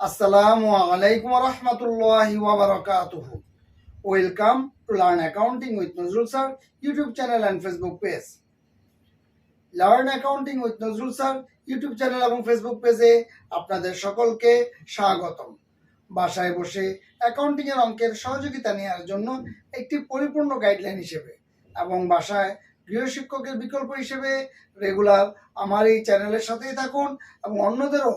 আসসালামু আলাইকুম রহমতুল্লাহি welcome to learn accounting with Nazrul sir YouTube channel and Facebook page learn accounting with Nazrul sir YouTube channel এবং Facebook পেজে আপনাদের সকলকে স্বাগতম। বাসায় বসে অ্যাকাউন্টিং এর অঙ্কের সহযোগিতা নেওয়ার জন্য একটি পরিপূর্ণ গাইডলাইন হিসেবে এবং বাসায় গৃহশিক্ষকের বিকল্প হিসেবে রেগুলার আমার এই চ্যানেলের সাথেই থাকুন এবং অন্যদেরও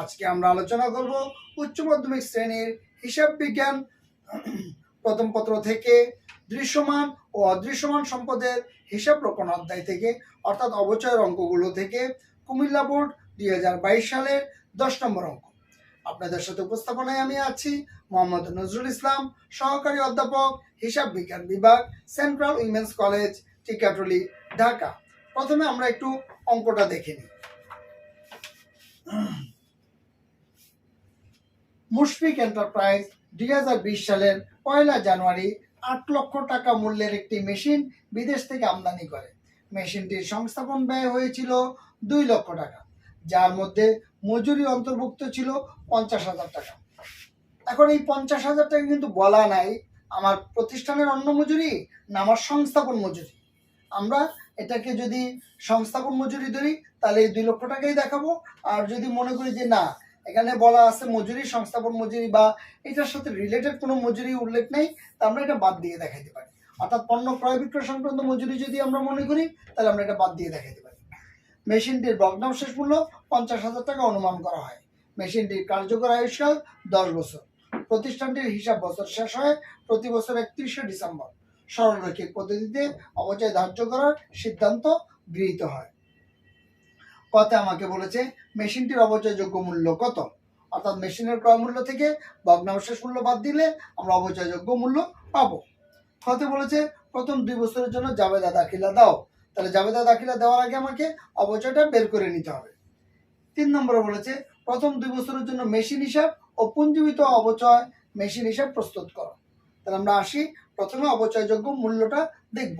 আজকে আমরা আলোচনা করব উচ্চ মাধ্যমিক শ্রেণির হিসাব বিজ্ঞান। প্রথম পত্র থেকে দৃশ্যমান ও অদৃশ্যমান সম্পদের হিসাব রোপণ অধ্যায় থেকে, অর্থাৎ অবচয়ের অঙ্কগুলো থেকে কুমিল্লা বোর্ড দুই হাজার বাইশ সালের দশ নম্বর অঙ্ক। আপনাদের সাথে উপস্থাপনায় আমি আছি মোহাম্মদ নজরুল ইসলাম, সহকারী অধ্যাপক, হিসাব বিজ্ঞান বিভাগ, central women's college, Tikatuli, Dhaka. প্রথমে আমরা একটু অঙ্কটা দেখে নিই। মুশফিক এন্টারপ্রাইজ দুই হাজার বিশ সালের পয়লা জানুয়ারি আট লক্ষ টাকা মূল্যের একটি মেশিন বিদেশ থেকে আমদানি করে। মেশিনটির সংস্থাপন ব্যয় হয়েছিল দুই লক্ষ টাকা, যার মধ্যে মজুরি অন্তর্ভুক্ত ছিল পঞ্চাশ হাজার টাকা। এখন এই পঞ্চাশ হাজার টাকা কিন্তু বলা নাই, আমার প্রতিষ্ঠানের অন্য মজুরি না আমার সংস্থাপন মজুরি। আমরা এটাকে যদি সংস্থাপন মজুরি ধরি, তাহলে এই দুই লক্ষ টাকাই দেখাবো। আর যদি মনে করি যে না এখানে বলা আছে মজুরি, সংস্থাপন মজুরি বা এটার সাথে রিলেটেড কোনো মজুরি উল্লেখ নেই, তা আমরা এটা বাদ দিয়ে দেখাইতে পারি। অর্থাৎ পণ্য ক্রয় বিক্রয় সংক্রান্ত মজুরি যদি আমরা মনে করি, তাহলে আমরা এটা বাদ দিয়ে দেখাইতে পারি। মেশিনটির ভগ্নাংশেষ শেষ মূল্য পঞ্চাশ হাজার টাকা অনুমান করা হয়। মেশিনটির কার্যকর আয়ুষ্কাল দশ বছর। প্রতিষ্ঠানটির হিসাব বছর শেষ হয় প্রতি বছর একত্রিশে ডিসেম্বর। সরলরৈখিক পদ্ধতিতে অবচয় ধার্য করার সিদ্ধান্ত গৃহীত হয়। কতে আমাকে বলেছে, মেশিনটির অবচয়যোগ্য মূল্য কত? অর্থাৎ মেশিনের ক্রয় মূল্য থেকে ভগ্নাবশেষ মূল্য বাদ দিলে আমরা অবচয়যোগ্য মূল্য পাবো। কতে বলেছে, প্রথম দুই বছরের জন্য জাবেদা দাখিলা দাও। তাহলে জাবেদা দাখিলা দেওয়ার আগে আমাকে অবচয়টা বের করে নিতে হবে। তিন নম্বরে বলেছে, প্রথম দুই বছরের জন্য মেশিন হিসাব ও পুঞ্জীবিত অবচয় মেশিন হিসাব প্রস্তুত করো। তাহলে আমরা আসি প্রথমে অবচয়যোগ্য মূল্যটা দেখব।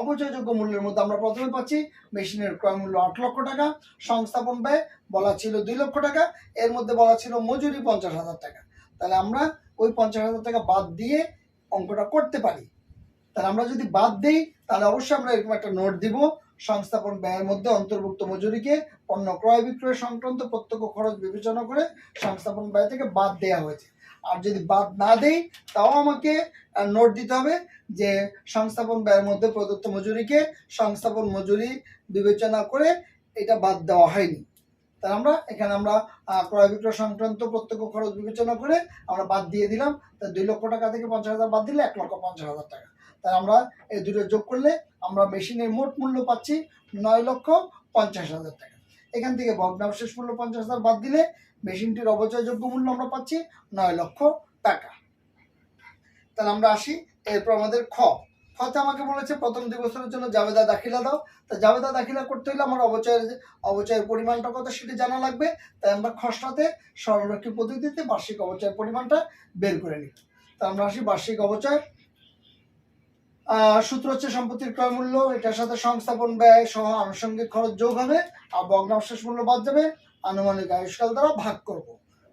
অবচয়যোগ্য মূল্যের মধ্যে আমরা প্রথমে পাচ্ছি মেশিনের ক্রয় মূল্য আট লক্ষ টাকা, সংস্থাপন ব্যয় বলা ছিল দুই লক্ষ টাকা, এর মধ্যে বলা ছিল মজুরি পঞ্চাশ হাজার টাকা। তাহলে আমরা ওই পঞ্চাশ হাজার টাকা বাদ দিয়ে অঙ্কটা করতে পারি। তাহলে আমরা যদি বাদ দিই, তাহলে অবশ্যই আমরা এরকম একটা নোট দিব, সংস্থাপন ব্যয়ের মধ্যে অন্তর্ভুক্ত মজুরিকে, পণ্য ক্রয় বিক্রয় সংক্রান্ত প্রত্যক্ষ খরচ বিবেচনা করে সংস্থাপন ব্যয় থেকে বাদ দেওয়া হয়েছে। আর যদি বাদ না দেই, তাও আমাকে নোট দিতে হবে যে সংস্থাপন ব্যয়ের মধ্যে প্রদত্ত মজুরিকে সংস্থাপন মজুরি বিবেচনা করে এটা বাদ দেওয়া হয়নি। তাহলে আমরা, এখানে আমরা ক্রয় বিক্রয় সংক্রান্ত প্রত্যক্ষ খরচ বিবেচনা করে আমরা বাদ দিয়ে দিলাম। তা দুই লক্ষ টাকা থেকে পঞ্চাশ হাজার বাদ দিলে এক লক্ষ পঞ্চাশ হাজার টাকা। তাই আমরা এই দুটো যোগ করলে আমরা মেশিনের মোট মূল্য পাচ্ছি নয় লক্ষ পঞ্চাশ হাজার টাকা। এখান থেকে ভগ্নাবশেষ মূল্য পঞ্চাশ হাজার বাদ দিলে মেশিনটির অবচয়যোগ্য মূল্য আমরা পাচ্ছি নয় লক্ষ টাকা। তাহলে আমরা আসি, এরপর আমাদের খ। খতে আমাকে বলেছে, প্রথম দুই বছরের জন্য জাবেদা দাখিলা দাও। তা জাবেদা দাখিলা করতে হলে আমার অবচয়ের অবচয়ের পরিমাণটা কত সেটি জানা লাগবে। তাই আমরা খসড়াতে সরলরক্ষী পদ্ধতিতে বার্ষিক অবচয়ের পরিমাণটা বের করে নিই। তা আমরা আসি বার্ষিক অবচয় সূত্র হচ্ছে, সম্পত্তির ক্রয় মূল্য, এটার সাথে সংস্থাপন ব্যয় সহ আনুষঙ্গিক খরচ যোগ হবে, আর ভগ্নাবশেষ মূল্য বাদ যাবে। আনুমানিক আয়ুষ্কাল দ্বারা ভাগ করব।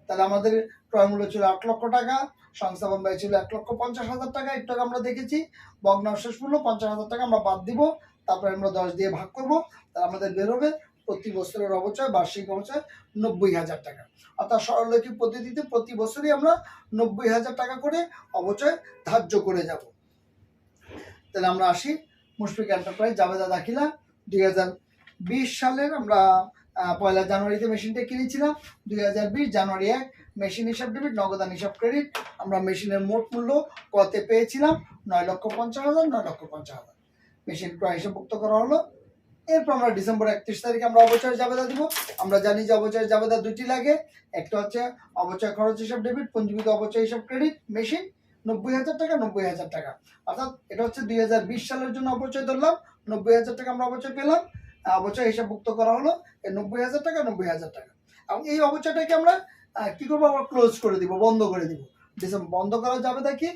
তাহলে আমাদের ক্রয় মূল্য ছিল আট লক্ষ টাকা সংস্থাপন ব্যয় ছিল এক লক্ষ পঞ্চাশ হাজার টাকা। একটু আমরা দেখেছি ভগ্নাবশেষ মূল্য পঞ্চাশ হাজার টাকা আমরা বাদ দিব, তারপরে আমরা দশ দিয়ে ভাগ করব, তাহলে আমাদের বেরোবে প্রতি বছরের অবচয়, বার্ষিক অবচয় নব্বই হাজার টাকা। অর্থাৎ সরলরৈখিক পদ্ধতিতে প্রতি বছরই আমরা নব্বই হাজার টাকা করে অবচয় ধার্য করে যাব। তাহলে আমরা আসি মুশফিক এন্টারপ্রাইজ জাবেদা দাখিলা, দুই হাজার বিশ সালের আমরা পয়লা জানুয়ারিতে মেশিনটা কিনেছিলাম, দুই হাজার বিশ জানুয়ারি এক মেশিন হিসাব ডেবিট নগদান হিসাব ক্রেডিট আমরা মেশিনের মোট মূল্য কতে পেয়েছিলাম? নয় লক্ষ পঞ্চাশ হাজার, নয় লক্ষ পঞ্চাশ হাজার। মেশিন ক্রয় হিসাবভুক্ত করা হলো। এরপর আমরা ডিসেম্বর একত্রিশ তারিখে আমরা অবচয় জাবেদা দিব। আমরা জানি যে অবচয় জাবেদা দুটি লাগে। একটা হচ্ছে অবচয় খরচ হিসাব ডেবিট পঞ্জীবিত অবচয় হিসাব ক্রেডিট মেশিন নব্বই হাজার টাকা, নব্বই হাজার টাকা। অর্থাৎ এটা হচ্ছে দুই হাজার বিশ সালের জন্য অবচয় ধরলাম। নব্বই হাজার টাকা আমরা অবচয় পেলাম। অবচয় হিসাবভুক্ত করা হলো নব্বই হাজার টাকা, নব্বই হাজার টাকা। এবং এই অবচয়টাকে আমরা কি করব? আমরা ক্লোজ করে দিব, বন্ধ করে দিব। ডিসেম্বর বন্ধ করা যাবে দেখি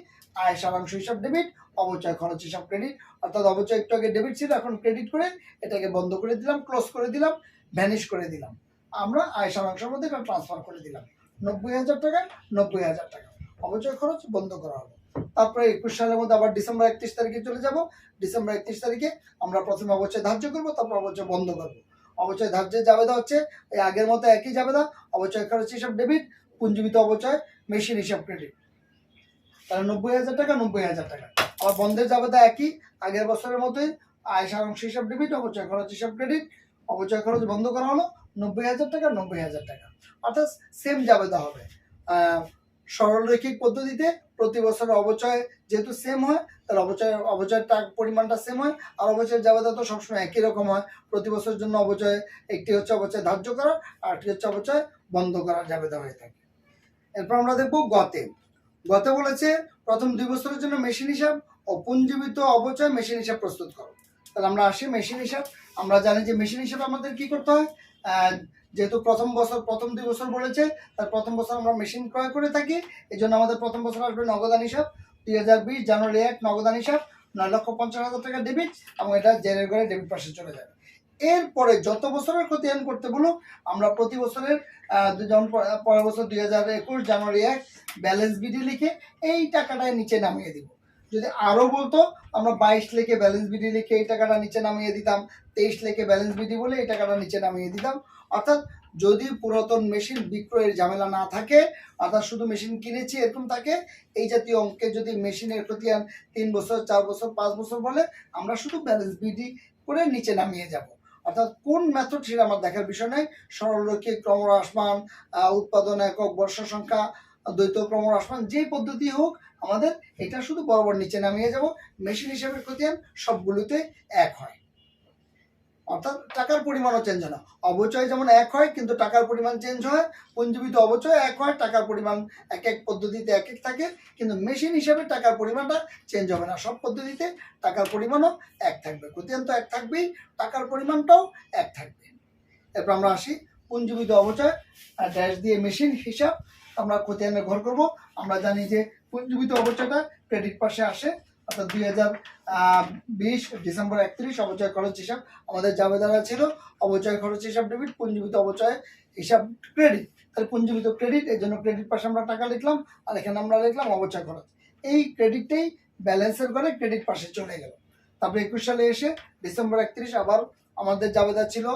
আয় সারাংশ হিসাব ডেবিট অবচয় খরচ হিসাব ক্রেডিট অর্থাৎ অবচয় একটু আগে ডেবিট ছিল, এখন ক্রেডিট করে এটাকে বন্ধ করে দিলাম ক্লোজ করে দিলাম ভ্যানিশ করে দিলাম। আমরা আয় সারাংশের মধ্যে ট্রান্সফার করে দিলাম। নব্বই হাজার টাকা, নব্বই হাজার টাকা। অবচয় খরচ বন্ধ করা হলো। তারপরে একুশ সালের মধ্যে আবার ডিসেম্বর একত্রিশ তারিখে চলে যাব। ডিসেম্বর একত্রিশ তারিখে আমরা প্রথমে অবচয় ধার্য করব, তারপর অবচয় বন্ধ করব। অবচয় ধার্যের জাবেদা হচ্ছে, এই আগের মতো একই জাবেদা অবচয় খরচ হিসাব ডেবিট পুঞ্জীবিত অবচয় মেশিন হিসাব ক্রেডিট তাহলে নব্বই হাজার টাকা, নব্বই হাজার টাকা। আবার বন্ধের জাবেদা একই, আগের বছরের মতোই আয় সারাংশ হিসাব ডেবিট অবচয় খরচ হিসাব ক্রেডিট অবচয় খরচ বন্ধ করা হলো, নব্বই হাজার টাকা, নব্বই হাজার টাকা। অর্থাৎ সেম জাবেদা হবে। সরলরৈখিক পদ্ধতিতে প্রতি বছর অবচয় যেহেতু সেম হয়, তার অবচয় অবচয়ের টাকা পরিমাণটা সেম হয়, আর অবচয়ের জাবেদা তো সবসময় একই রকম হয়। প্রতি বছরের জন্য অবচয়, একটি হচ্ছে অবচয় ধার্য করা, আর একটি হচ্ছে অবচয় বন্ধ করার জাবেদা হয়ে থাকে। এরপর আমরা দেখব গতে। গতে বলেছে, প্রথম দুই বছরের জন্য মেশিন হিসাব ও পুঞ্জীবিত অবচয় মেশিন হিসাব প্রস্তুত করো। তাহলে আমরা আসি মেশিন হিসাব। আমরা জানি যে মেশিন হিসাব আমাদের কি করতে হয়? যেহেতু প্রথম বছর, প্রথম দুই বছর বলেছে, তার প্রথম বছর আমরা মেশিন ক্রয় করে থাকি, এই জন্য আমাদের প্রথম বছর আসবে নগদান হিসাব দুই হাজার বিশ জানুয়ারি এক নগদান হিসাব নয় লক্ষ পঞ্চাশ হাজার টাকা ডেবিট এবং এটা জেনের ঘরে ডেবিট পাশে চলে যাবে। এরপরে যত বছরের ক্ষতি খতিয়ান করতে বলুক, আমরা প্রতি বছরের যেমন পরের বছর দুই হাজার একুশ জানুয়ারি এক ব্যালেন্স বিডি লিখে এই টাকাটায় নিচে নামিয়ে দিব। যদি আরও বলতো, আমরা বাইশ লিখে ব্যালেন্স বিডি লিখে এই টাকাটা নিচে নামিয়ে দিতাম, তেইশ লিখে ব্যালেন্স বিডি বলে এই টাকাটা নিচে নামিয়ে দিতাম। অর্থাৎ যদি পুরাতন মেশিন বিক্রয়ের ঝামেলা না থাকে, অর্থাৎ শুধু মেশিন কিনেছি এরকম থাকে, এই জাতীয় অঙ্কে যদি মেশিনের খতিয়ান তিন বছর, চার বছর, পাঁচ বছর বলে, আমরা শুধু ব্যালেন্স বিডি করে নিচে নামিয়ে যাব। অর্থাৎ কোন মেথড সেটা আমার দেখার বিষয় নয়। সরলরৈখিক ক্রমহ্রাসমান উৎপাদন একক বর্ষ সংখ্যা দ্বৈত ক্রমহ্রাসমান যে পদ্ধতি হোক, আমাদের এটা শুধু বরাবর নিচে নামিয়ে যাব। মেশিন হিসাবে খতিয়ান সবগুলোতে এক হয়। অর্থাৎ টাকার পরিমাণও চেঞ্জ হয় না। অবচয় যেমন এক হয়, কিন্তু টাকার পরিমাণ চেঞ্জ হয়। পুঞ্জীবিত অবচয় এক হয়, টাকার পরিমাণ এক এক পদ্ধতিতে এক এক থাকে। কিন্তু মেশিন হিসাবে টাকার পরিমাণটা চেঞ্জ হবে না। সব পদ্ধতিতে টাকার পরিমাণও এক থাকবে। খতিয়ান তো এক থাকবেই, টাকার পরিমাণটাও এক থাকবে। এরপর আমরা আসি পুঞ্জীবিত অবচয়। ড্যাশ দিয়ে মেশিন হিসাব আমরা খতিয়ানে ঘর করব? আমরা জানি যে পুঞ্জীবিত অবচয়টা ক্রেডিট পাশে আসে। অর্থাৎ দুই হাজার বিশ ডিসেম্বর একত্রিশ অবচয় খরচ হিসাব আমাদের জাবেদারা ছিল। অবচয় খরচ হিসাব ডেবিট পুঞ্জীবিত অবচয় হিসাব ক্রেডিট তাহলে পুঞ্জীবিত ক্রেডিট এর জন্য ক্রেডিট পাশে আমরা টাকা লিখলাম আর এখানে আমরা লিখলাম অবচয় খরচ। এই ক্রেডিটটাই ব্যালেন্সের করে ক্রেডিট পাশে চলে গেল। তারপরে একুশ সালে এসে ডিসেম্বর একত্রিশ আবার আমাদের জাবেদা ছিল।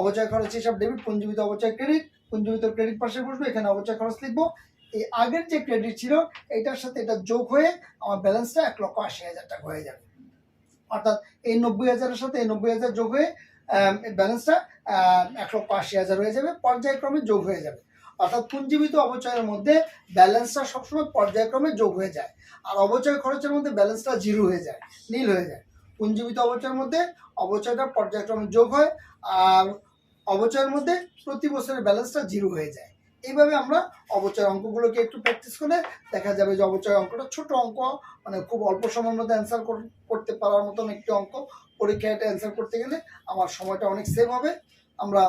অবচয় খরচ হিসাব ডেবিট পুঞ্জীবিত অবচয় ক্রেডিট পুঞ্জীবিত ক্রেডিট পাশে বসবো এখানে অবচয় খরচ লিখব। এই আগের যে ক্রেডিট ছিল, এটার সাথে এটা যোগ হয়ে আমার ব্যালেন্সটা এক লক্ষ আশি হাজার টাকা হয়ে যাবে। অর্থাৎ এই নব্বই হাজারের সাথে এই নব্বই হাজার যোগ হয়ে ব্যালেন্সটা এক লক্ষ আশি হাজার হয়ে যাবে, পর্যায়ক্রমে যোগ হয়ে যাবে। অর্থাৎ পুঞ্জীবিত অবচয়ের মধ্যে ব্যালেন্সটা সবসময় পর্যায়ক্রমে যোগ হয়ে যায়। আর অবচয় খরচের মধ্যে ব্যালেন্সটা জিরো হয়ে যায়, নীল হয়ে যায়। পুঞ্জীবিত অবচয়ের মধ্যে অবচয়টা পর্যায়ক্রমে যোগ হয়, আর অবচয়ের মধ্যে প্রতি বছরের ব্যালেন্সটা জিরো হয়ে যায়। এইভাবে আমরা অবচয় অঙ্কগুলোকে একটু প্র্যাকটিস করলে দেখা যাবে যে অবচয় অঙ্কটা ছোট অঙ্ক মানে খুব অল্প সময়ের মধ্যে অ্যান্সার করতে পারার মতন একটি অঙ্ক। পরীক্ষায় এটা অ্যান্সার করতে গেলে আমার সময়টা অনেক সেভ হবে। আমরা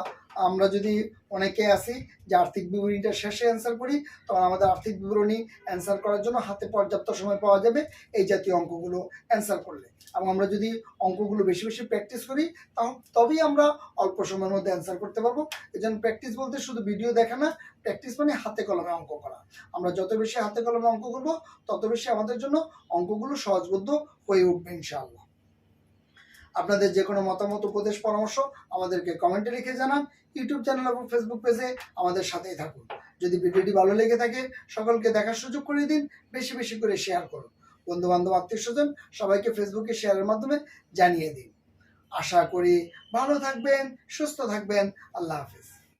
আমরা যদি অনেকে আসি যে আর্থিক বিবরণীটা শেষে অ্যান্সার করি, তখন আমাদের আর্থিক বিবরণী অ্যান্সার করার জন্য হাতে পর্যাপ্ত সময় পাওয়া যাবে এই জাতীয় অঙ্কগুলো অ্যান্সার করলে। এবং আমরা যদি অঙ্কগুলো বেশি বেশি প্র্যাকটিস করি, তাহলে তবেই আমরা অল্প সময়ের মধ্যে অ্যান্সার করতে পারব। এই জন্য প্র্যাকটিস বলতে শুধু ভিডিও দেখা না প্র্যাকটিস মানে হাতে কলমে অঙ্ক করা। আমরা যত বেশি হাতে কলমে অঙ্ক করব, তত বেশি আমাদের জন্য অঙ্কগুলো সহজবোধ্য হয়ে উঠবে ইনশাআল্লাহ। আপনাদের যে কোনো মতামত, উপদেশ, পরামর্শ আমাদেরকে কমেন্টে লিখে জানান। ইউটিউব চ্যানেল এবং ফেসবুক পেজে আমাদের সাথেই থাকুন। যদি ভিডিওটি ভালো লেগে থাকে, সকলকে দেখার সুযোগ করে দিন, বেশি বেশি করে শেয়ার করুন। বন্ধু বান্ধব আত্মীয় স্বজন, সবাইকে ফেসবুকে শেয়ারের মাধ্যমে জানিয়ে দিন। আশা করি ভালো থাকবেন, সুস্থ থাকবেন। আল্লাহ হাফেজ।